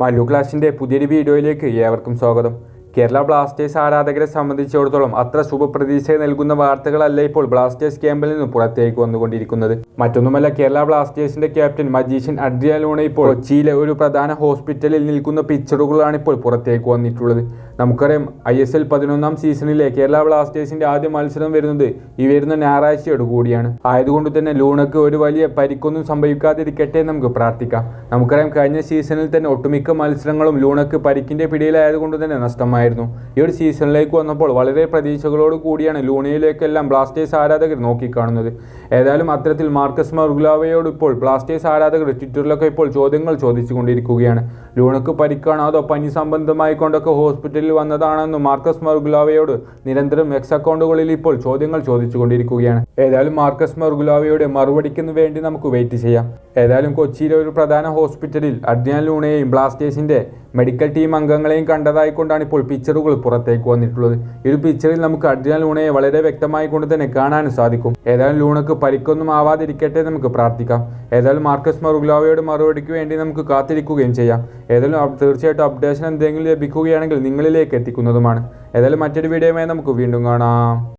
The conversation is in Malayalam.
മല്ലു ക്ലാസിന്റെ പുതിയൊരു വീഡിയോയിലേക്ക് ഏവർക്കും സ്വാഗതം. കേരള ബ്ലാസ്റ്റേഴ്സ് ആരാധകരെ സംബന്ധിച്ചിടത്തോളം അത്ര ശുഭപ്രതീക്ഷ നൽകുന്ന വാർത്തകളല്ല ഇപ്പോൾ ബ്ലാസ്റ്റേഴ്സ് ക്യാമ്പിൽ നിന്ന് പുറത്തേക്ക് വന്നുകൊണ്ടിരിക്കുന്നത്. മറ്റൊന്നുമല്ല കേരള ബ്ലാസ്റ്റേഴ്സിന്റെ ക്യാപ്റ്റൻ മജീഷ്യൻ അഡ്രിയാലൂണ ഇപ്പോൾ കൊച്ചിയിലെ ഒരു പ്രധാന ഹോസ്പിറ്റലിൽ നിൽക്കുന്ന പിക്ചറുകളാണ് ഇപ്പോൾ പുറത്തേക്ക് വന്നിട്ടുള്ളത്. നമുക്കറിയാം ഐ എസ് എൽ പതിനൊന്നാം സീസണിലെ കേരള ബ്ലാസ്റ്റേഴ്സിന്റെ ആദ്യ മത്സരം വരുന്നത് ഈ വരുന്ന ഞായറാഴ്ചയോട് കൂടിയാണ്. ആയതുകൊണ്ട് തന്നെ ലൂണക്ക് ഒരു വലിയ പരിക്കൊന്നും സംഭവിക്കാതിരിക്കട്ടെ നമുക്ക് പ്രാർത്ഥിക്കാം. നമുക്കറിയാം കഴിഞ്ഞ സീസണിൽ തന്നെ ഒട്ടുമിക്ക മത്സരങ്ങളും ലൂണക്ക് പരിക്കിന്റെ പിടിയിലായതുകൊണ്ട് തന്നെ നഷ്ടമായിരുന്നു. ഈ ഒരു സീസണിലേക്ക് വന്നപ്പോൾ വളരെ പ്രതീക്ഷകളോട് കൂടിയാണ് ലൂണയിലേക്കെല്ലാം ബ്ലാസ്റ്റേഴ്സ് ആരാധകർ നോക്കിക്കാണുന്നത്. ഏതായാലും അത്തരത്തിൽ മാർക്കസ് മർഗുലാവയോട് ഇപ്പോൾ ബ്ലാസ്റ്റേഴ്സ് ആരാധകർ ട്വിറ്ററിലൊക്കെ ഇപ്പോൾ ചോദ്യങ്ങൾ ചോദിച്ചുകൊണ്ടിരിക്കുകയാണ്. ലൂണക്ക് പരിക്കാണോ അതോ പനി സംബന്ധമായി കൊണ്ടൊക്കെ ഹോസ്പിറ്റലിൽ വന്നതാണെന്ന് മാർക്കസ് മർഗുലാവയോട് നിരന്തരം എക്സ് അക്കൗണ്ടുകളിൽ ഇപ്പോൾ ചോദ്യങ്ങൾ ചോദിച്ചുകൊണ്ടിരിക്കുകയാണ്. ഏതായാലും മാർക്കസ് മർഗുലാവയുടെ മറുപടിക്ക് വേണ്ടി നമുക്ക് വെയിറ്റ് ചെയ്യാം. ഏതായാലും കൊച്ചിയിലെ ഒരു പ്രധാന ഹോസ്പിറ്റലിൽ അഡ്രിയാൻ ലൂണയെയും ബ്ലാസ്റ്റേഴ്സിന്റെ മെഡിക്കൽ ടീം അംഗങ്ങളെയും കണ്ടതായി കൊണ്ടാണ് ഇപ്പോൾ പിക്ചറുകൾ പുറത്തേക്ക് വന്നിട്ടുള്ളത്. ഈ ഒരു പിക്ചറിൽ നമുക്ക് അഡ്രിയാൻ ലൂണയെ വളരെ വ്യക്തമായി കൊണ്ട് തന്നെ കാണാനും സാധിക്കും. ഏതായാലും ലൂണക്ക് പരിക്കൊന്നും ആവാതിരിക്കട്ടെ നമുക്ക് പ്രാർത്ഥിക്കാം. ഏതായാലും മാർക്കസ് മറുഗ്ലാവയുടെ മറുപടിക്ക് വേണ്ടി നമുക്ക് കാത്തിരിക്കുകയും ചെയ്യാം. ഏതായാലും തീർച്ചയായിട്ടും അപ്ഡേഷൻ എന്തെങ്കിലും ലഭിക്കുകയാണെങ്കിൽ നിങ്ങളിലേക്ക് എത്തിക്കുന്നതുമാണ്. ഏതായാലും മറ്റൊരു വീഡിയോയുമായി നമുക്ക് വീണ്ടും കാണാം.